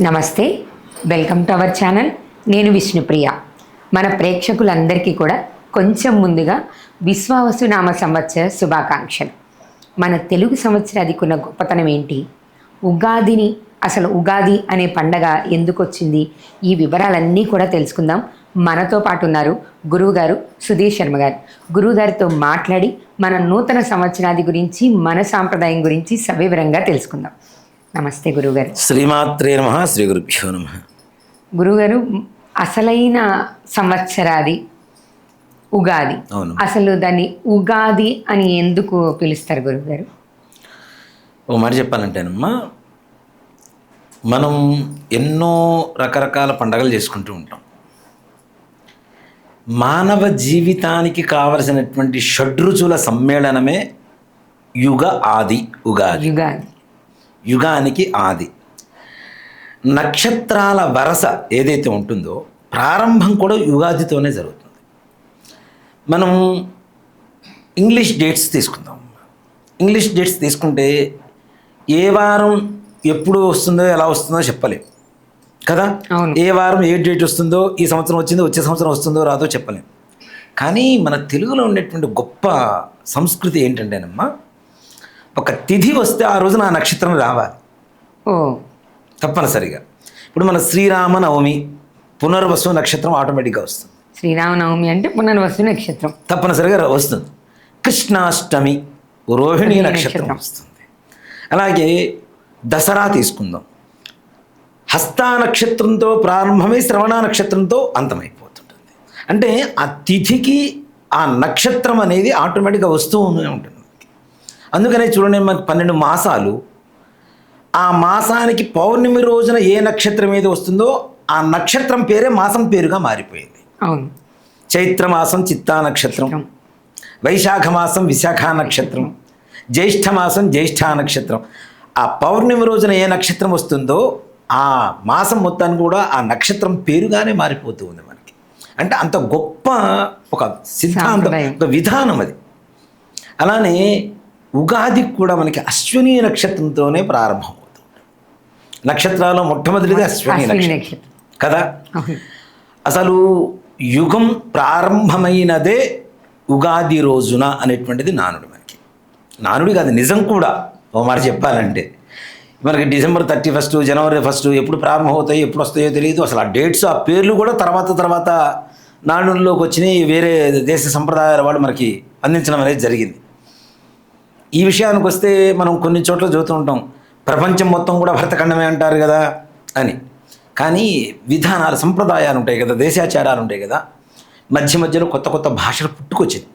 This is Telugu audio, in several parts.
నమస్తే వెల్కమ్ టు అవర్ ఛానల్. నేను విష్ణుప్రియ. మన ప్రేక్షకులందరికీ కూడా కొంచెం ముందుగా విశ్వావసు నామ సంవత్సర శుభాకాంక్షలు. మన తెలుగు సంవత్సరాదికి ఉన్న గొప్పతనం ఏంటి? ఉగాదిని అసలు ఉగాది అనే పండగ ఎందుకు వచ్చింది? ఈ వివరాలన్నీ కూడా తెలుసుకుందాం. మనతో పాటు ఉన్నారు గురువుగారు సుధీర్ శర్మ గారు. గురువుగారితో మాట్లాడి మన నూతన సంవత్సరాది గురించి మన సాంప్రదాయం గురించి సవివరంగా తెలుసుకుందాం. నమస్తే గురువుగారు శ్రీమాత్రే నమ శ్రీ గురుభ్యో నమ. గురుగారు అసలైన సంవత్సరాది ఉగాది. అవును. అసలు దాన్ని ఉగాది అని ఎందుకు పిలుస్తారు గురుగారు? ఓ మాట చెప్పాలంటేనమ్మా మనం ఎన్నో రకరకాల పండగలు చేసుకుంటూ ఉంటాం. మానవ జీవితానికి కావలసినటువంటి షడ్రుచుల సమ్మేళనమే యుగ ఆది ఉగాది. యుగాది. యుగానికి ఆది. నక్షత్రాల వరస ఏదైతే ఉంటుందో ప్రారంభం కూడా యుగాదితోనే జరుగుతుంది. మనం ఇంగ్లీష్ డేట్స్ తీసుకుందాం. ఇంగ్లీష్ డేట్స్ తీసుకుంటే ఏ వారం ఎప్పుడు వస్తుందో ఎలా వస్తుందో చెప్పలేం. కదా. ఏ వారం ఏ డేట్ వస్తుందో ఈ సంవత్సరం వచ్చిందో వచ్చే సంవత్సరం వస్తుందో రాదో చెప్పలేం. కానీ మన తెలుగులో ఉండేటువంటి గొప్ప సంస్కృతి ఏంటంటేనమ్మా ఒక తిథి వస్తే ఆ రోజున ఆ నక్షత్రం రావాలి. ఓ. తప్పనిసరిగా. ఇప్పుడు మన శ్రీరామ నవమి పునర్వసు నక్షత్రం ఆటోమేటిక్గా వస్తుంది. శ్రీరామనవమి అంటే పునర్వసు నక్షత్రం. తప్పనిసరిగా వస్తుంది. కృష్ణాష్టమి రోహిణి నక్షత్రం. వస్తుంది. అలాగే దసరా తీసుకుందాం. హస్తా నక్షత్రంతో ప్రారంభమై శ్రవణ నక్షత్రంతో అంతమైపోతుంటుంది. అంటే ఆ తిథికి ఆ నక్షత్రం అనేది ఆటోమేటిక్గా వస్తూ ఉంటుంది. అందుకనే చూడండి మనకి పన్నెండు మాసాలు. ఆ మాసానికి పౌర్ణమి రోజున ఏ నక్షత్రం ఏది వస్తుందో ఆ నక్షత్రం పేరే మాసం పేరుగా మారిపోయింది. అవును. చైత్రమాసం చిత్తా నక్షత్రం. వైశాఖ మాసం విశాఖ నక్షత్రం. జ్యేష్ఠ మాసం జ్యేష్ఠ నక్షత్రం. ఆ పౌర్ణమి రోజున ఏ నక్షత్రం వస్తుందో ఆ మాసం మొత్తాన్ని కూడా ఆ నక్షత్రం పేరుగానే మారిపోతూ ఉంది మనకి. అంటే అంత గొప్ప ఒక సిద్ధాంతం. ఒక విధానం అది. అలానే ఉగాది కూడా మనకి అశ్విని నక్షత్రంతోనే ప్రారంభమవుతుంది నక్షత్రాల్లో మొట్టమొదటిది అశ్విని నక్షత్రం. కదా? అసలు యుగం ప్రారంభమైనదే ఉగాది రోజున అనేటువంటిది నానుడు మనకి. నానుడి కాదు నిజం కూడా. ఓ మాట చెప్పాలంటే. మనకి డిసెంబర్ థర్టీ ఫస్ట్ జనవరి ఫస్ట్ ఎప్పుడు ప్రారంభమవుతాయి ఎప్పుడు వస్తాయో తెలియదు. అసలు ఆ డేట్స్ ఆ పేర్లు కూడా తర్వాత తర్వాత నానుడిలోకి వచ్చినాయి. వేరే దేశ సంప్రదాయాల వాళ్ళు మనకి అందించడం అనేది జరిగింది. ఈ విషయానికి వస్తే మనం కొన్ని చోట్ల చూస్తూ ఉంటాం. ప్రపంచం మొత్తం కూడా భరతఖండమే అంటారు కదా అని. కానీ విధానాలు సంప్రదాయాలు ఉంటాయి కదా దేశాచారాలు ఉంటాయి కదా మధ్య మధ్యలో కొత్త కొత్త భాషలు పుట్టుకొచ్చింది.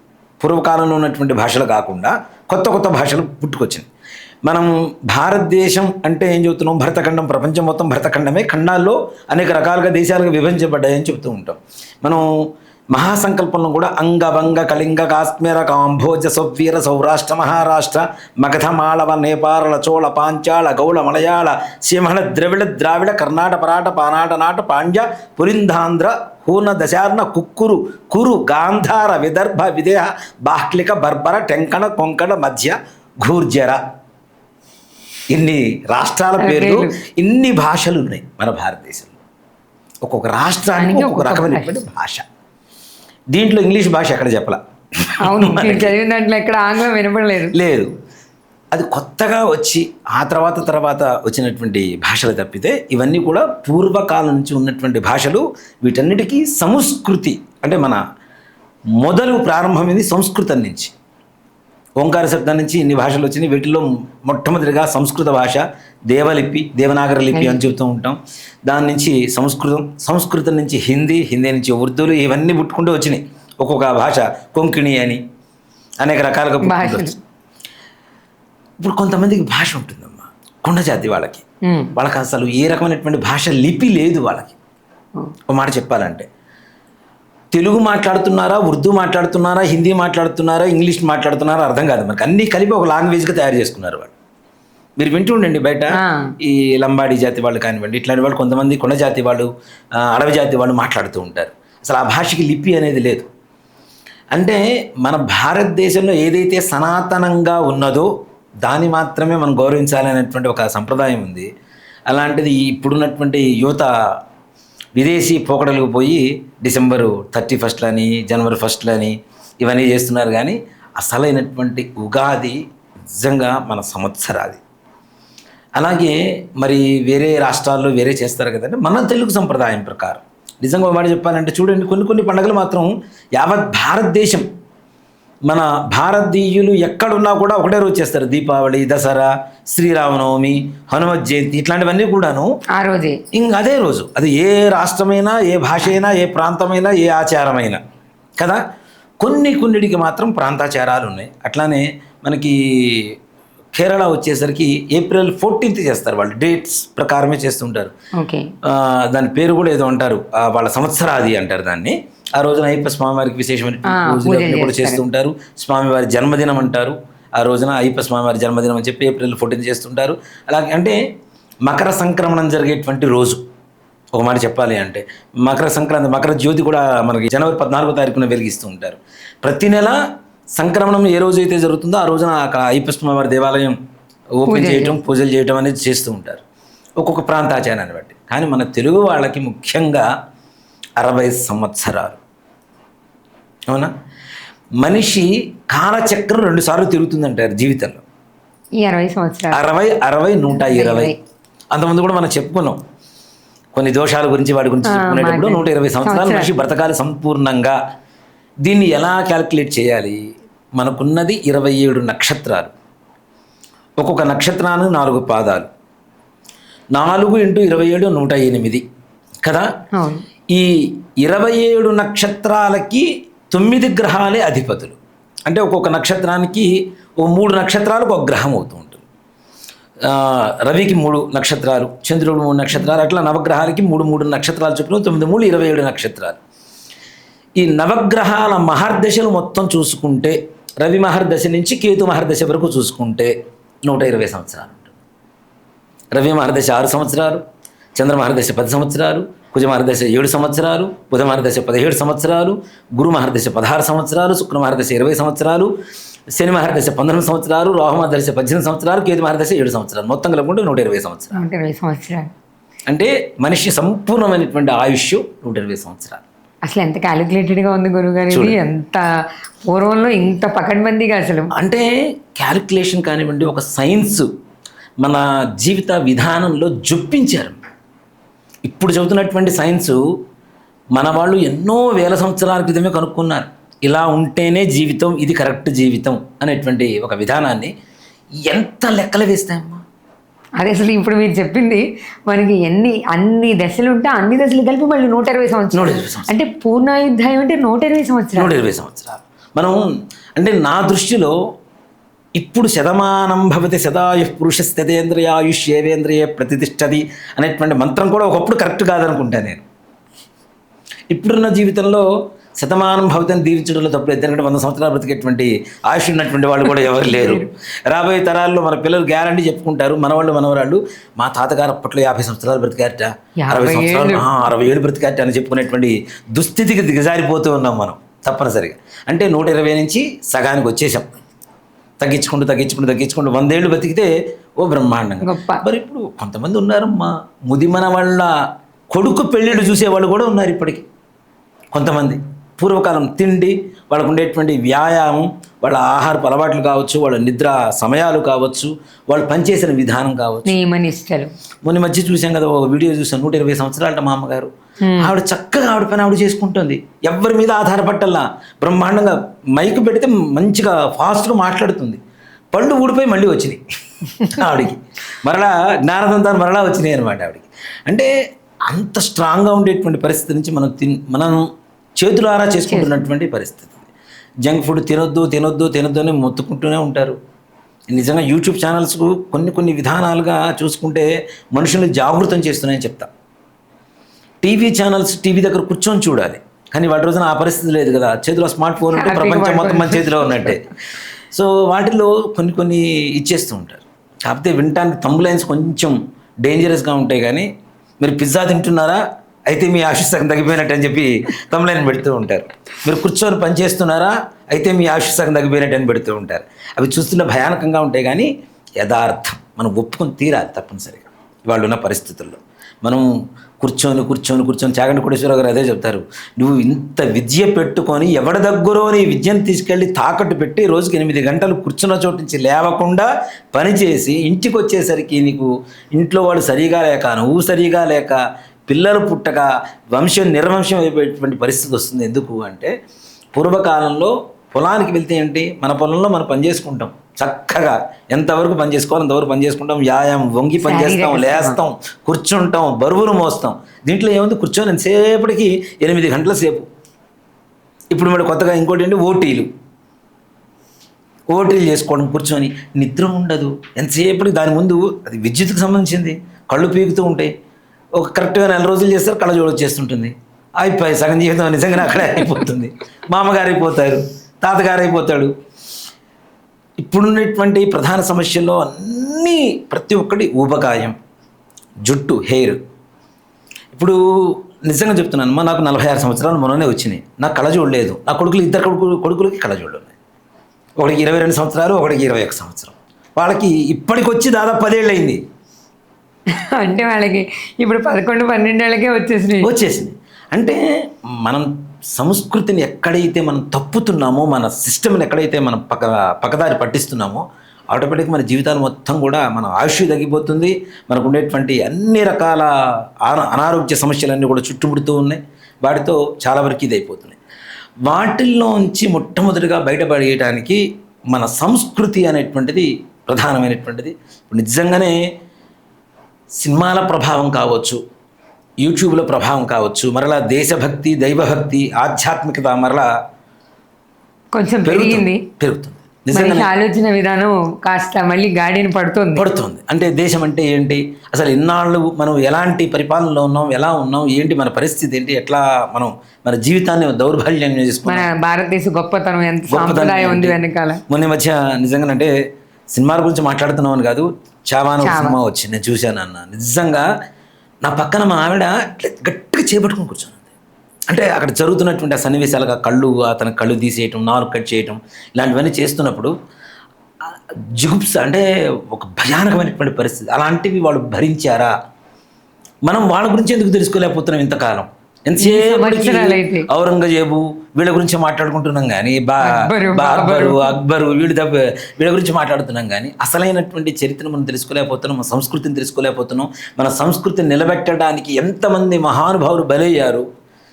పూర్వకాలంలో ఉన్నటువంటి భాషలు కాకుండా కొత్త కొత్త భాషలు పుట్టుకొచ్చింది. మనం భారతదేశం అంటే ఏం చెబుతున్నాం? భరతఖండం ప్రపంచం మొత్తం భరతఖండమే. ఖండాల్లో అనేక రకాలుగా దేశాలుగా విభజించబడ్డాయని చెబుతూ ఉంటాం. మనం మహాసంకల్పంలో కూడా అంగభంగ కళింగ కాశ్మీర కాంభోజ సౌవీర సౌరాష్ట్ర మహారాష్ట్ర మగధ మాళవ నేపాల చోళ పాంచాళ గౌళ మలయాళ సింహళ ద్రవిడ ద్రావిడ కర్ణాట పరాట పానాట నాట పాండ్య పురింధాంధ్ర హూన దశార్ణ కుక్కురు కురు గాంధార విదర్భ విదేహ బాహ్లిక బర్బర టెంకణ కొంకణ మధ్య ఘూర్జర. ఇన్ని రాష్ట్రాల పేర్లు. ఇన్ని భాషలు ఉన్నాయి మన భారతదేశంలో. ఒక్కొక్క రాష్ట్రానికి ఒక్కొక్క రకమైనటువంటి భాష. దీంట్లో ఇంగ్లీష్ భాష ఎక్కడ చెప్పలా? అవును చదివిన దాంట్లో ఎక్కడ ఆంగ్లం వినపడలేదు. లేదు. అది కొత్తగా వచ్చి ఆ తర్వాత తర్వాత వచ్చినటువంటి భాషలు తప్పితే ఇవన్నీ కూడా పూర్వకాలం నుంచి ఉన్నటువంటి భాషలు వీటన్నిటికీ సంస్కృతి అంటే మన మొదలు ప్రారంభమైంది సంస్కృతం నుంచి. ఓంకార శబ్దం నుంచి ఇన్ని భాషలు వచ్చినాయి వీటిలో మొట్టమొదటిగా సంస్కృత భాష దేవలిపి దేవనాగర లిపి అని చెబుతూ ఉంటాం. దాని నుంచి సంస్కృతం సంస్కృతం నుంచి హిందీ హిందీ నుంచి ఉర్దూలు ఇవన్నీ పుట్టుకుంటూ వచ్చినాయి. ఒక్కొక్క భాష కొంకిణి అని అనేక రకాలుగా. ఇప్పుడు కొంతమందికి భాష ఉంటుందమ్మా. కొండ జాతి వాళ్ళకి. ఉమ్. వాళ్ళకి అసలు ఏ రకమైనటువంటి భాష లిపి లేదు వాళ్ళకి. ఒక మాట చెప్పాలంటే తెలుగు మాట్లాడుతున్నారా ఉర్దూ మాట్లాడుతున్నారా హిందీ మాట్లాడుతున్నారా ఇంగ్లీష్ మాట్లాడుతున్నారా అర్థం కాదు. మనకి అన్నీ కలిపి ఒక లాంగ్వేజ్గా తయారు చేసుకున్నారు వాళ్ళు. మీరు వింటూ ఉండండి బయట. ఈ లంబాడి జాతి వాళ్ళు కానివ్వండి ఇట్లాంటి వాళ్ళు కొంతమంది కొండ జాతి వాళ్ళు అడవి జాతి వాళ్ళు మాట్లాడుతూ ఉంటారు. అసలు ఆ భాషకి లిపి అనేది లేదు. అంటే మన భారతదేశంలో ఏదైతే సనాతనంగా ఉన్నదో దాన్ని మాత్రమే మనం గౌరవించాలి అనేటువంటి ఒక సంప్రదాయం ఉంది. అలాంటిది ఇప్పుడున్నటువంటి యువత విదేశీ పోకడలకు పోయి డిసెంబరు థర్టీ ఫస్ట్లని జనవరి ఫస్ట్లని ఇవన్నీ చేస్తున్నారు కానీ అసలైనటువంటి ఉగాది నిజంగా మన సంవత్సరాది. అలాగే మరి వేరే రాష్ట్రాల్లో వేరే చేస్తారు కదండి. మన తెలుగు సంప్రదాయం ప్రకారం. నిజంగా మాట చెప్పాలంటే చూడండి కొన్ని కొన్ని పండుగలు మాత్రం యావత్ భారతదేశం మన భారతీయులు ఎక్కడున్నా కూడా ఒకటే రోజు చేస్తారు. దీపావళి దసరా శ్రీరామనవమి హనుమత్ జయంతి ఇట్లాంటివన్నీ కూడాను ఆ రోజే. ఇంక అదే రోజు. అది ఏ రాష్ట్రమైనా ఏ భాష అయినా ఏ ప్రాంతమైనా ఏ ఆచారమైనా. కదా? కొన్ని కొన్నిటికి మాత్రం ప్రాంతాచారాలు ఉన్నాయి. అట్లానే మనకి కేరళ వచ్చేసరికి ఏప్రిల్ ఫోర్టీన్త్ చేస్తారు వాళ్ళు డేట్స్ ప్రకారమే చేస్తుంటారు. దాని పేరు కూడా ఏదో అంటారు వాళ్ళ సంవత్సరాది అంటారు దాన్ని. ఆ రోజున అయ్యప్ప స్వామివారికి విశేషమైన పూజలు కూడా చేస్తుంటారు. స్వామివారి జన్మదినం అంటారు. ఆ రోజున అయ్యప్ప స్వామివారి జన్మదినం అని చెప్పి ఏప్రిల్ ఫోర్టీన్త్ చేస్తుంటారు. అలాగే అంటే మకర సంక్రమణం జరిగేటువంటి రోజు. ఒక మాట చెప్పాలి అంటే మకర సంక్రాంతి మకర జ్యోతి కూడా మనకి జనవరి పద్నాలుగో తారీఖున వెలిగిస్తూ ఉంటారు. ప్రతి నెల సంక్రమణం ఏ రోజు అయితే జరుగుతుందో ఆ రోజున అక్కడ అయ్యప్ప స్వామివారి దేవాలయం ఓపెన్ చేయటం పూజలు చేయటం అనేది చేస్తూ ఉంటారు. ఒక్కొక్క ప్రాంతాచారాన్ని బట్టి. కానీ మన తెలుగు వాళ్ళకి ముఖ్యంగా అరవై సంవత్సరాలు. అవునా? మనిషి కాలచక్రం రెండుసార్లు తిరుగుతుందంటారు జీవితంలో. ఈ అరవై సంవత్సరాలు. అరవై అరవై నూట ఇరవై. అంతమంది కూడా మనం చెప్పుకున్నాం. కొన్ని దోషాల గురించి వాటి గురించి చెప్పుకునేటప్పుడు నూట ఇరవై సంవత్సరాలు మనిషి బ్రతకాలి సంపూర్ణంగా. దీన్ని ఎలా క్యాల్కులేట్ చేయాలి? మనకున్నది ఇరవై ఏడు నక్షత్రాలు. ఒక్కొక్క నక్షత్రానికి నాలుగు పాదాలు. నాలుగు ఇంటూ ఇరవై ఏడు నూట ఎనిమిది. కదా? ఈ ఇరవై ఏడు నక్షత్రాలకి తొమ్మిది గ్రహాలే అధిపతులు. అంటే ఒక్కొక్క నక్షత్రానికి ఓ మూడు నక్షత్రాలకు ఒక గ్రహం అవుతూ ఉంటుంది. రవికి మూడు నక్షత్రాలు చంద్రుడు మూడు నక్షత్రాలు అట్లా నవగ్రహాలకి మూడు మూడు నక్షత్రాలు చొప్పున తొమ్మిది మూడు ఇరవై ఏడు నక్షత్రాలు. ఈ నవగ్రహాల మహర్దశలు మొత్తం చూసుకుంటే రవి మహర్దశ నుంచి కేతు మహర్దశ వరకు చూసుకుంటే నూట ఇరవై సంవత్సరాలు రవి మహర్దశ ఆరు సంవత్సరాలు చంద్ర మహర్దశ పది సంవత్సరాలు కుజ మహర్దశ ఏడు సంవత్సరాలు బుధ మహర్దశ పదిహేడు సంవత్సరాలు గురు మహర్దశ పదహారు సంవత్సరాలు శుక్ర మహర్దశ ఇరవై సంవత్సరాలు శని మహర్దశ పంతొమ్మిది సంవత్సరాలు రాహు మహర్దశ పద్దెనిమిది సంవత్సరాలు కేతు మహర్దశ ఏడు సంవత్సరాలు మొత్తం కలుపుకుంటే నూట ఇరవై సంవత్సరాలు నూట ఇరవై సంవత్సరాలు అంటే మనిషి సంపూర్ణమైనటువంటి ఆయుష్ నూట ఇరవై సంవత్సరాలు అసలు ఎంత క్యాలిక్యులేటెడ్గా ఉంది గురుగారు ఇది? ఎంత పూర్వంలో ఇంత పకడ్బందీగా అసలు. అంటే క్యాలిక్యులేషన్ కానివ్వండి ఒక సైన్స్ మన జీవిత విధానంలో జొప్పించారు. ఇప్పుడు చదువుతున్నటువంటి సైన్సు మన వాళ్ళు ఎన్నో వేల సంవత్సరాల క్రితమే కనుక్కున్నారు. ఇలా ఉంటేనే జీవితం ఇది కరెక్ట్ జీవితం అనేటువంటి ఒక విధానాన్ని ఎంత లెక్కలు వేస్తాయమ్మా? అది అసలు ఇప్పుడు మీరు చెప్పింది మనకి ఎన్ని అన్ని దశలు ఉంటే అన్ని దశలు కలిపి మళ్ళీ నూట ఇరవై సంవత్సరాలు. అంటే పూర్ణాయుద్ధాయం అంటే నూట ఇరవై సంవత్సరాలు. నూట ఇరవై సంవత్సరాలు. మనం అంటే నా దృష్టిలో ఇప్పుడు శతమానం భవతి శతాయు పురుష స్థితేంద్రియాయుష్ ఏవేంద్రియ ప్రతిష్టది అనేటువంటి మంత్రం కూడా ఒకప్పుడు కరెక్ట్ కాదనుకుంటా నేను. ఇప్పుడున్న జీవితంలో శతమానం భవతిని దీవించడంలో తప్పు ఎందుకంటే వంద సంవత్సరాలు బ్రతికేటువంటి ఆయుష్ ఉన్నటువంటి వాళ్ళు కూడా ఎవరు లేరు. రాబోయే తరాల్లో మన పిల్లలు గ్యారంటీ చెప్పుకుంటారు. మనవాళ్ళు మనవరాళ్ళు మా తాతగారు అప్పట్లో యాభై సంవత్సరాలు బ్రతికారట. అరవై సంవత్సరాలు అరవై ఏళ్ళు బ్రతికారట అని చెప్పుకునేటువంటి దుస్థితికి దిగజారిపోతూ ఉన్నాం మనం తప్పనిసరిగా. అంటే నూట ఇరవై నుంచి సగానికి వచ్చేసాం తగ్గించుకుంటూ తగ్గించుకుంటూ తగ్గించుకుంటూ వందేళ్ళు బతికితే ఓ బ్రహ్మాండంగా. మరి ఇప్పుడు కొంతమంది ఉన్నారమ్మా. ముదిమన వాళ్ళ కొడుకు పెళ్ళిళ్ళు చూసేవాళ్ళు కూడా ఉన్నారు ఇప్పటికి. కొంతమంది. పూర్వకాలం తిండి వాళ్ళకు ఉండేటువంటి వ్యాయామం వాళ్ళ ఆహారపు అలవాట్లు కావచ్చు వాళ్ళ నిద్ర సమయాలు కావచ్చు వాళ్ళు పనిచేసిన విధానం కావచ్చు. నియమనిష్టలు. మొన్న మధ్య చూసాం కదా ఒక వీడియో చూసాం నూట ఇరవై సంవత్సరాలట మా అమ్మగారు. ఆవిడ చక్కగా ఆవిడ పని ఆవిడ చేసుకుంటుంది. ఎవరి మీద ఆధారపట్టల్లా. బ్రహ్మాండంగా మైక్ పెడితే మంచిగా ఫాస్ట్గా మాట్లాడుతుంది. పళ్ళు ఊడిపోయి మళ్ళీ వచ్చినాయి ఆవిడకి. మరలా జ్ఞానదంతాలు మరలా వచ్చినాయి అనమాట ఆవిడకి. అంటే అంత స్ట్రాంగ్గా ఉండేటువంటి పరిస్థితి నుంచి మనం తిన్ మనం చేతులారా చేసుకుంటున్నటువంటి పరిస్థితి. జంక్ ఫుడ్ తినొద్దు తినొద్దు తినొద్దు అని మొత్తుకుంటూనే ఉంటారు. నిజంగా యూట్యూబ్ ఛానల్స్కు కొన్ని కొన్ని విధానాలుగా చూసుకుంటే మనుషుల్ని జాగృతం చేస్తున్నాయని చెప్తా. టీవీ ఛానల్స్ టీవీ దగ్గర కూర్చొని చూడాలి. కానీ వాటి రోజున ఆ పరిస్థితి లేదు కదా. చేతిలో స్మార్ట్ ఫోన్ ఉంటే ప్రపంచం మొత్తం మన చేతిలో ఉన్నట్టే. సో వాటిల్లో కొన్ని కొన్ని ఇచ్చేస్తూ ఉంటారు. కాకపోతే వినటానికి తంబులైన్స్ కొంచెం డేంజరస్గా ఉంటాయి కానీ మీరు పిజ్జా తింటున్నారా? అయితే మీ ఆశీస్ సగం తగ్గిపోయినట్టు అని చెప్పి కంప్లైంట్ పెడుతూ ఉంటారు. మీరు కూర్చొని పని చేస్తున్నారా? అయితే మీ ఆశీస్ సగం తగ్గిపోయినట్టు అని పెడుతూ ఉంటారు. అవి చూస్తుంటే భయానకంగా ఉంటాయి కానీ యథార్థం. మనం ఒప్పుకొని తీరాలి తప్పనిసరిగా. వాళ్ళు ఉన్న పరిస్థితుల్లో. మనం కూర్చొని కూర్చొని కూర్చొని చాగంటి కోటేశ్వరరావు గారు అదే చెప్తారు. నువ్వు ఇంత విద్య పెట్టుకొని ఎవడ దగ్గరో నీ విద్యను తీసుకెళ్ళి తాకట్టు పెట్టి రోజుకి ఎనిమిది గంటలు కూర్చున్న చోటు నుంచి లేవకుండా పనిచేసి ఇంటికి వచ్చేసరికి నీకు ఇంట్లో వాళ్ళు సరిగా లేక నువ్వు సరిగా లేక పిల్లలు పుట్టక వంశం నిర్వంశం అయిపోయేటువంటి పరిస్థితి వస్తుంది. ఎందుకు అంటే పూర్వకాలంలో పొలానికి వెళ్తే ఏంటి? మన పొలంలో మనం పని చేసుకుంటాం. చక్కగా ఎంతవరకు పని చేసుకోవాలి అంతవరకు పని చేసుకుంటాం. వ్యాయామం వంగి పని చేస్తాం లేస్తాం కూర్చుంటాం బరువును మోస్తాం. దీంట్లో ఏముంది? కూర్చొని ఎంతసేపటికి? ఎనిమిది గంటల సేపు. ఇప్పుడు మరి కొత్తగా ఇంకోటి ఏంటి? ఓటీలు. ఓటీలు చేసుకోవడం కూర్చొని నిద్ర ఉండదు. ఎంతసేపటికి? దాని ముందు అది విద్యుత్కి సంబంధించింది. కళ్ళు పీకుతూ ఉంటాయి. ఒక కరెక్ట్గా నెల రోజులు చేస్తారు కళ్ళజోడు వచ్చేస్తుంటుంది. అయిపోయి సగం జీవితం నిజంగానే అక్కడే అయిపోతుంది. మామగారు అయిపోతారు తాతగారు అయిపోతాడు. ఇప్పుడున్నటువంటి ప్రధాన సమస్యల్లో అన్నీ ప్రతి ఒక్కటి ఊబకాయం. జుట్టు హెయిర్. ఇప్పుడు నిజంగా చెప్తున్నాను మా నాకు నలభై ఆరు సంవత్సరాలు మొన్ననే వచ్చినాయి. నాకు కళ్ళజోడు లేదు. నా కొడుకులు ఇద్దరు కొడుకు కొడుకులకి కళ్ళజోడు ఉన్నాయి. ఒకడికి ఇరవై రెండు సంవత్సరాలు ఒకడికి ఇరవై ఒక సంవత్సరం. వాళ్ళకి ఇప్పటికొచ్చి దాదాపు పదేళ్ళు అయింది. అంటే వాళ్ళకి ఇప్పుడు పదకొండు పన్నెండేళ్ళకే వచ్చేసినాయి. వచ్చేసింది అంటే మనం సంస్కృతిని ఎక్కడైతే మనం తప్పుతున్నామో మన సిస్టమ్ని ఎక్కడైతే మనం పక్క పక్కదారి పట్టిస్తున్నామో ఆటోమేటిక్ మన జీవితాలు మొత్తం కూడా మన ఆయుష్ తగ్గిపోతుంది. మనకు ఉండేటువంటి అన్ని రకాల అనారోగ్య సమస్యలన్నీ కూడా చుట్టుముడుతూ ఉన్నాయి. వాటితో చాలా వరకు ఇది అయిపోతున్నాయి వాటిల్లోంచి మొట్టమొదటిగా బయటపడేయడానికి మన సంస్కృతి అనేటువంటిది ప్రధానమైనటువంటిది. నిజంగానే సినిమాల ప్రభావం కావచ్చు యూట్యూబ్లో ప్రభావం కావచ్చు మరలా దేశభక్తి దైవభక్తి ఆధ్యాత్మికత మరలా కొంచెం పెరిగింది. పెరుగుతుంది. నిజంగా ఆలోచన విధానం కాస్త మళ్ళీ గాడిని పడుతుంది. పడుతుంది. అంటే దేశం అంటే ఏంటి? అసలు ఇన్నాళ్ళు మనం ఎలాంటి పరిపాలనలో ఉన్నాం ఎలా ఉన్నాం ఏంటి మన పరిస్థితి ఏంటి ఎట్లా మనం మన జీవితాన్ని దౌర్బల్యం చేసుకున్నాం మన భారతదేశ గొప్పతనం ఎంత సాంప్రదాయం ఉంది? వెనకాల. మొన్న మధ్య నిజంగానంటే సినిమాల గురించి మాట్లాడుతున్నాం అని కాదు చావాన సినిమా వచ్చింది నేను చూశాను అన్న. నిజంగా నా పక్కన మా ఆవిడ గట్టిగా చేపట్టుకుని కూర్చున్నది అంటే అక్కడ జరుగుతున్నటువంటి ఆ సన్నివేశాలుగా కళ్ళు అతని కళ్ళు తీసేయటం నాలుగు కట్ చేయటం ఇలాంటివన్నీ చేస్తున్నప్పుడు జుగుప్స అంటే ఒక భయానకమైనటువంటి పరిస్థితి. అలాంటివి వాళ్ళు భరించారా? మనం వాళ్ళ గురించి ఎందుకు తెలుసుకోలేకపోతున్నాం ఇంతకాలం? ఎంతసేపటికి సంవత్సరాలైతే. ఔరంగజేబు వీళ్ళ గురించి మాట్లాడుకుంటున్నాం కానీ బా అక్బరు, బాబరు అక్బరు వీళ్ళు తప్ప వీళ్ళ గురించి మాట్లాడుతున్నాం కానీ అసలైనటువంటి చరిత్రను మనం తెలుసుకోలేకపోతున్నాం మన సంస్కృతిని తెలుసుకోలేకపోతున్నాం మన సంస్కృతిని నిలబెట్టడానికి ఎంతమంది మహానుభావులు బలయ్యారు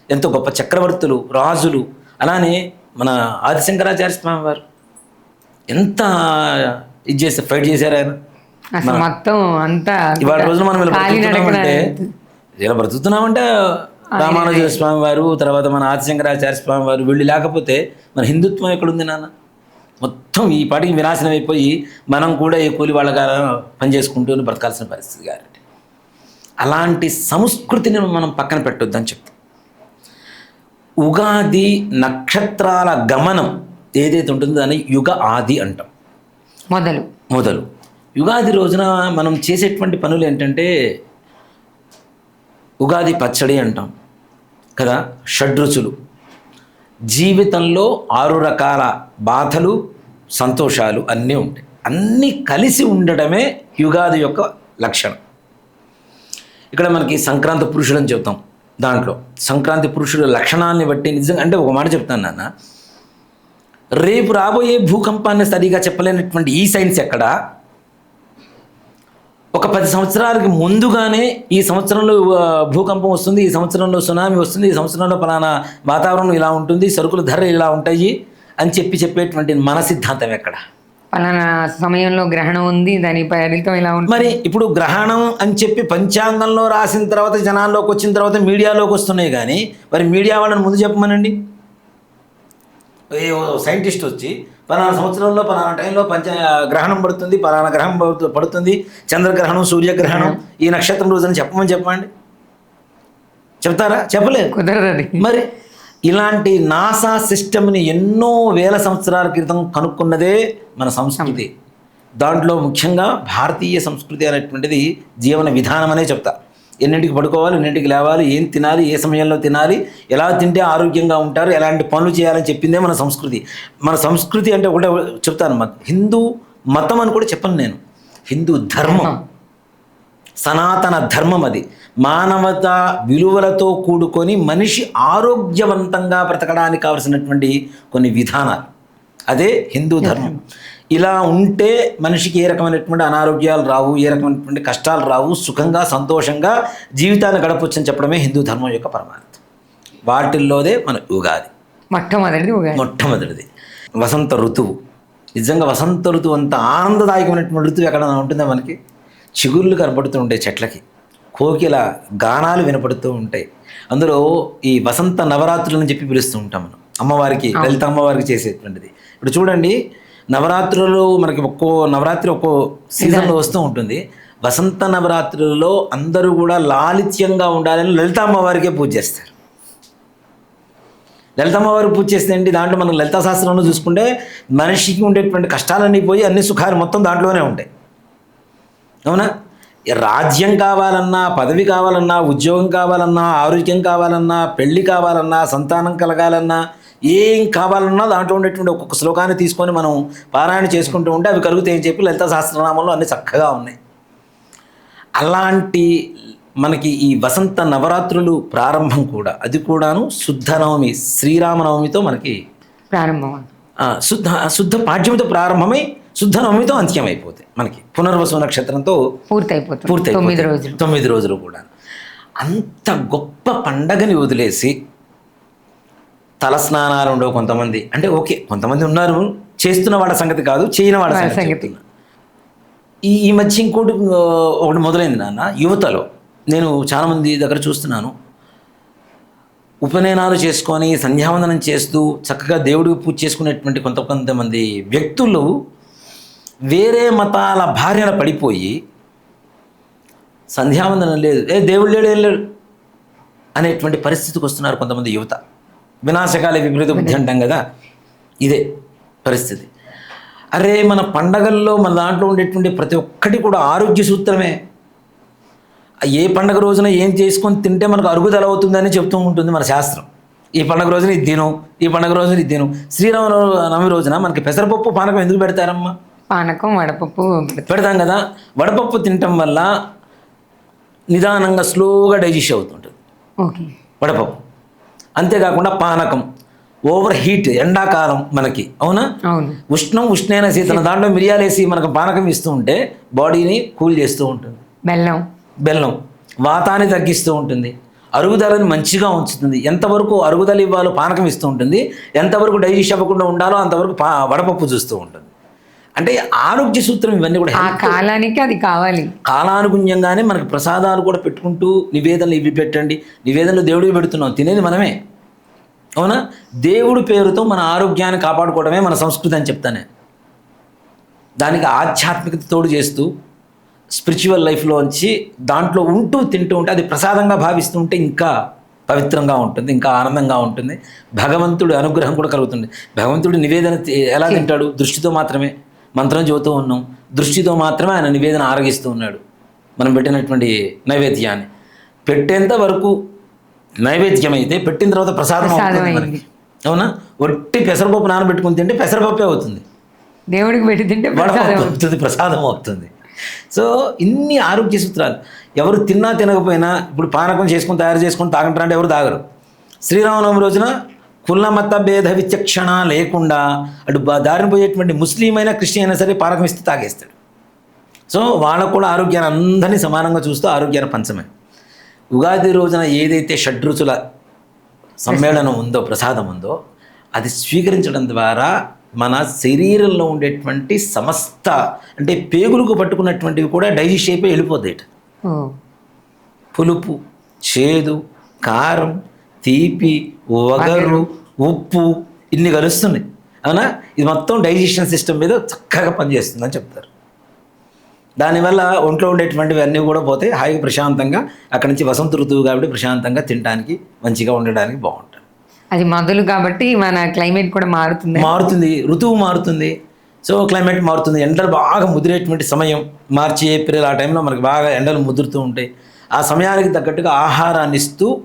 ఎంతో గొప్ప చక్రవర్తులు రాజులు అలానే మన ఆదిశంకరాచార్య స్వామి వారు. ఎంత ఇది చేశారు ఫైట్ చేశారు ఆయన. మొత్తం అంతా ఇవాళ రోజున మనం ఇలా బ్రతుకుతున్నామంటే ఇలా బ్రతుకుతున్నామంటే రామానుజ స్వామి వారు తర్వాత మన ఆదిశంకరాచార్య స్వామి వారు వీళ్ళు లేకపోతే మన హిందుత్వం ఎక్కడుంది నాన్న? మొత్తం ఈ పాటికి వినాశనం అయిపోయి మనం కూడా ఈ కూలి వాళ్ళగా పనిచేసుకుంటూ బ్రతకాల్సిన పరిస్థితి కాబట్టి. అలాంటి సంస్కృతిని మనం పక్కన పెట్టొద్దని చెప్తాం. ఉగాది నక్షత్రాల గమనం ఏదైతే ఉంటుందో దాన్ని యుగ ఆది అంటాం. మొదలు. మొదలు. యుగాది రోజున మనం చేసేటువంటి పనులు ఏంటంటే ఉగాది పచ్చడి అంటాం కదా షడ్రుచులు. జీవితంలో ఆరు రకాల బాధలు సంతోషాలు అన్నీ ఉంటాయి. అన్నీ కలిసి ఉండడమే యుగాది యొక్క లక్షణం. ఇక్కడ మనకి సంక్రాంతి పురుషుడు అని చెప్తాం దాంట్లో. సంక్రాంతి పురుషుడు లక్షణాన్ని బట్టి నిజంగా అంటే ఒక మాట చెప్తాను నాన్న. రేపు రాబోయే భూకంపాన్ని సరిగా చెప్పలేనటువంటి ఈ సైన్స్ ఎక్కడ? ఒక పది సంవత్సరాలకి ముందుగానే ఈ సంవత్సరంలో భూకంపం వస్తుంది ఈ సంవత్సరంలో సునామీ వస్తుంది ఈ సంవత్సరంలో ఫలానా వాతావరణం ఇలా ఉంటుంది సరుకుల ధరలు ఇలా ఉంటాయి అని చెప్పి చెప్పేటువంటి మన సిద్ధాంతం ఎక్కడ? పలానా సమయంలో గ్రహణం ఉంది దాని ఫలితం ఇలా ఉంటుంది. మరి ఇప్పుడు గ్రహణం అని చెప్పి పంచాంగంలో రాసిన తర్వాత జనాల్లోకి వచ్చిన తర్వాత మీడియాలోకి వస్తున్నాయి కానీ మరి మీడియా వాళ్ళని ముందు చెప్పమనండి. ఏ సైంటిస్ట్ వచ్చి పలానా సంవత్సరంలో పలానా టైంలో పంచ గ్రహణం పడుతుంది పలానా పడుతు- పడుతుంది చంద్రగ్రహణం సూర్యగ్రహణం ఈ నక్షత్రం రోజున చెప్పమని చెప్పండి. చెప్తారా? చెప్పలేదు. కుదరదు అది మరి ఇలాంటి నాసా సిస్టమ్ని ఎన్నో వేల సంవత్సరాల క్రితం కనుక్కున్నదే మన సంస్కృతి. దాంట్లో ముఖ్యంగా భారతీయ సంస్కృతి అనేటువంటిది జీవన విధానం అనే చెప్తా. ఎన్నింటికి పడుకోవాలి ఎన్నింటికి లేవాలి ఏం తినాలి ఏ సమయంలో తినాలి ఎలా తింటే ఆరోగ్యంగా ఉంటారు ఎలాంటి పనులు చేయాలని చెప్పిందే మన సంస్కృతి. మన సంస్కృతి అంటే ఒకటే చెప్తాను హిందూ మతం అని కూడా చెప్పను నేను. హిందూ ధర్మం. సనాతన ధర్మం అది. మానవత విలువలతో కూడుకొని మనిషి ఆరోగ్యవంతంగా బ్రతకడానికి కావలసినటువంటి కొన్ని విధానాలు. అదే హిందూ ధర్మం. ఇలా ఉంటే మనిషికి ఏ రకమైనటువంటి అనారోగ్యాలు రావు ఏ రకమైనటువంటి కష్టాలు రావు సుఖంగా సంతోషంగా జీవితాన్ని గడపొచ్చని చెప్పడమే హిందూ ధర్మం యొక్క పరమార్థం. వాటిల్లోదే మన ఉగాది. మొట్టమొదటిది ఉగాది. మొట్టమొదటిది. వసంత ఋతువు. నిజంగా వసంత ఋతువు అంత ఆనందదాయకమైనటువంటి ఋతువు ఎక్కడ ఉంటుందా మనకి? చిగుళ్ళు కనపడుతూ ఉంటాయి చెట్లకి. కోకిల గానాలు వినపడుతూ ఉంటాయి. అందులో ఈ వసంత నవరాత్రులు అని చెప్పి పిలుస్తూ ఉంటాం మనం. అమ్మవారికి లలిత అమ్మవారికి చేసేటువంటిది. ఇప్పుడు చూడండి నవరాత్రులు మనకి ఒక్కో నవరాత్రి ఒక్కో సీజన్లో వస్తూ ఉంటుంది. వసంత నవరాత్రులలో అందరూ కూడా లాలిత్యంగా ఉండాలని లలిత అమ్మవారికే పూజ చేస్తారు. లలిత వారు పూజ చేస్తే ఏంటి? దాంట్లో మనం లలితా శాస్త్రంలో చూసుకుంటే మనిషికి ఉండేటువంటి కష్టాలన్నీ పోయి అన్ని సుఖాలు మొత్తం దాంట్లోనే ఉంటాయి. అవునా? రాజ్యం కావాలన్నా పదవి కావాలన్నా ఉద్యోగం కావాలన్నా ఆరోగ్యం కావాలన్నా పెళ్ళి కావాలన్నా సంతానం కలగాలన్నా ఏం కావాలన్నా దాంట్లో ఉండేటువంటి ఒక్కొక్క శ్లోకాన్ని తీసుకొని మనం పారాయణ చేసుకుంటూ ఉంటే అవి కలుగుతాయని చెప్పి లలితా సహస్రనామంలో అన్ని చక్కగా ఉన్నాయి. అలాంటి మనకి ఈ వసంత నవరాత్రులు ప్రారంభం కూడా అది కూడాను శుద్ధ నవమి శ్రీరామనవమితో మనకి ప్రారంభం శుద్ధ శుద్ధ పాఠ్యంతో ప్రారంభమై శుద్ధ నవమితో అంత్యమైపోతాయి మనకి. పునర్వసు నక్షత్రంతో పూర్తయిపోతుంది. పూర్తి తొమ్మిది రోజులు. తొమ్మిది రోజులు కూడా అంత గొప్ప పండగని వదిలేసి తలస్నానాలు ఉండవు కొంతమంది. అంటే ఓకే కొంతమంది ఉన్నారు చేస్తున్న వాళ్ళ సంగతి కాదు చేయని వాళ్ళ సంగతి. ఈ ఈ మధ్య ఇంకోటి ఒకటి మొదలైంది నాన్న. యువతలో నేను చాలామంది దగ్గర చూస్తున్నాను. ఉపనయనాలు చేసుకొని సంధ్యావందనం చేస్తూ చక్కగా దేవుడికి పూజ చేసుకునేటువంటి కొంత కొంతమంది వ్యక్తులు వేరే మతాల భార్యన పడిపోయి సంధ్యావందనం లేదు. ఏ దేవుడు లేడు అనేటువంటి పరిస్థితికి వస్తున్నారు కొంతమంది యువత. వినాశకాల విపరీత బుద్ధి అంటాం కదా? ఇదే పరిస్థితి. అరే మన పండగల్లో మన దాంట్లో ఉండేటువంటి ప్రతి ఒక్కటి కూడా ఆరోగ్య సూత్రమే. ఏ పండగ రోజున ఏం చేసుకొని తింటే మనకు అరుగుదల అవుతుందని చెప్తూ ఉంటుంది మన శాస్త్రం. ఈ పండగ రోజున ఇది తిను ఈ పండగ రోజున ఇది తిను. శ్రీరామ నవమి రోజున మనకి పెసరపప్పు పానకం ఎందుకు పెడతారమ్మా? పానకం వడపప్పు. పెడతాం కదా? వడపప్పు తినటం వల్ల నిదానంగా స్లోగా డైజెస్ట్ అవుతుంటుంది. ఓకే. వడపప్పు. అంతేకాకుండా పానకం. ఓవర్ హీట్ ఎండాకాలం మనకి. అవునా? అవును. ఉష్ణం ఉష్ణైన శీతల దాంట్లో మిరియాలు వేసి మనకు పానకం ఇస్తూ ఉంటే బాడీని కూల్ చేస్తూ ఉంటుంది. బెల్లం. బెల్లం. వాతాన్ని తగ్గిస్తూ ఉంటుంది. అరుగుదలని మంచిగా ఉంచుతుంది. ఎంతవరకు అరుగుదల ఇవ్వాలో పానకం ఇస్తూ ఉంటుంది. ఎంతవరకు డైజెస్ట్ అవ్వకుండా ఉండాలో అంతవరకు పా వడపప్పు చూస్తూ ఉంటుంది. అంటే ఆరోగ్య సూత్రం ఇవన్నీ కూడా ఆ కాలానికి అది కావాలి. కాలానుగుణ్యంగానే మనకు ప్రసాదాలు కూడా పెట్టుకుంటూ నివేదనలు ఇవి పెట్టండి. నివేదనలు దేవుడికి పెడుతున్నాం. తినేది మనమే. అవునా? దేవుడి పేరుతో మన ఆరోగ్యాన్ని కాపాడుకోవడమే మన సంస్కృతి అని చెప్తానే. దానికి ఆధ్యాత్మికత తోడు చేస్తూ స్పిరిచువల్ లైఫ్లోంచి దాంట్లో ఉంటూ తింటూ ఉంటే అది ప్రసాదంగా భావిస్తూ ఉంటే ఇంకా పవిత్రంగా ఉంటుంది ఇంకా ఆనందంగా ఉంటుంది. భగవంతుడి అనుగ్రహం కూడా కలుగుతుంది. భగవంతుడి నివేదన ఎలా తింటాడు? దృష్టితో మాత్రమే. మంత్రం చెబుతూ ఉన్నాం. దృష్టితో మాత్రమే ఆయన నివేదన ఆరగిస్తూ ఉన్నాడు. మనం పెట్టినటువంటి నైవేద్యాన్ని. పెట్టేంత వరకు నైవేద్యం అయితే పెట్టిన తర్వాత ప్రసాదం అవుతుంది. మనకి. అవునా? ఒట్టి పెసరపప్పు నానబెట్టుకుని తింటే పెసరపప్పే అవుతుంది. దేవుడికి పెట్టి తింటే అవుతుంది. ప్రసాదం అవుతుంది. సో ఇన్ని ఆరోగ్య సూత్రాలు. ఎవరు తిన్నా తినకపోయినా ఇప్పుడు పానకం చేసుకొని తయారు చేసుకొని తాగంటారు అంటే ఎవరు తాగరు. శ్రీరామనవమి రోజున కుల మత భేద విచక్షణ లేకుండా అటు దారిని పోయేటువంటి ముస్లిం అయినా క్రిస్టియన్ అయినా సరే పానకం ఇస్తే తాగేస్తాడు. సో వాళ్ళకు కూడా ఆరోగ్యాన్ని అందరినీ సమానంగా చూస్తూ ఆరోగ్యాన్ని పంచమే. ఉగాది రోజున ఏదైతే షడ్రుచుల సమ్మేళనం ఉందో ప్రసాదం ఉందో అది స్వీకరించడం ద్వారా మన శరీరంలో ఉండేటువంటి సమస్త అంటే పేగులకు పట్టుకున్నటువంటివి కూడా డైజెస్ట్ అయిపోయి వెళ్ళిపోతాయి పులుపు చేదు కారం తీపి వగరు ఉప్పు ఇన్ని కలుస్తున్నాయి. అవునా? ఇది మొత్తం డైజెషన్ సిస్టమ్ మీద చక్కగా పనిచేస్తుందని చెప్తారు. దానివల్ల ఒంట్లో ఉండేటువంటివి అన్నీ కూడా పోతే హాయిగా ప్రశాంతంగా అక్కడి నుంచి వసంత ఋతువు కాబట్టి ప్రశాంతంగా తినడానికి మంచిగా ఉండడానికి బాగుంటుంది. అది మొదలు కాబట్టి మన క్లైమేట్ కూడా మారుతుంది. మారుతుంది. ఋతువు మారుతుంది. సో క్లైమేట్ మారుతుంది. ఎండలు బాగా ముదిరేటువంటి సమయం. మార్చి ఏప్రిల్ ఆ టైంలో మనకి బాగా ఎండలు ముదురుతూ ఉంటాయి. ఆ సమయానికి తగ్గట్టుగా ఆహారాన్ని ఇస్తూ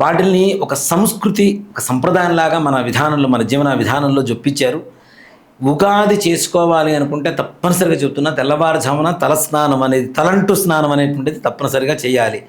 వాటిని ఒక సంస్కృతి ఒక సంప్రదాయంలాగా మన విధానంలో మన జీవన విధానంలో జొప్పించారు. ఉగాది చేసుకోవాలి అనుకుంటే తప్పనిసరిగా చెప్తున్నా తెల్లవారుజామున తల స్నానం అనేది తలంటు స్నానం అనేటువంటిది తప్పనిసరిగా చేయాలి.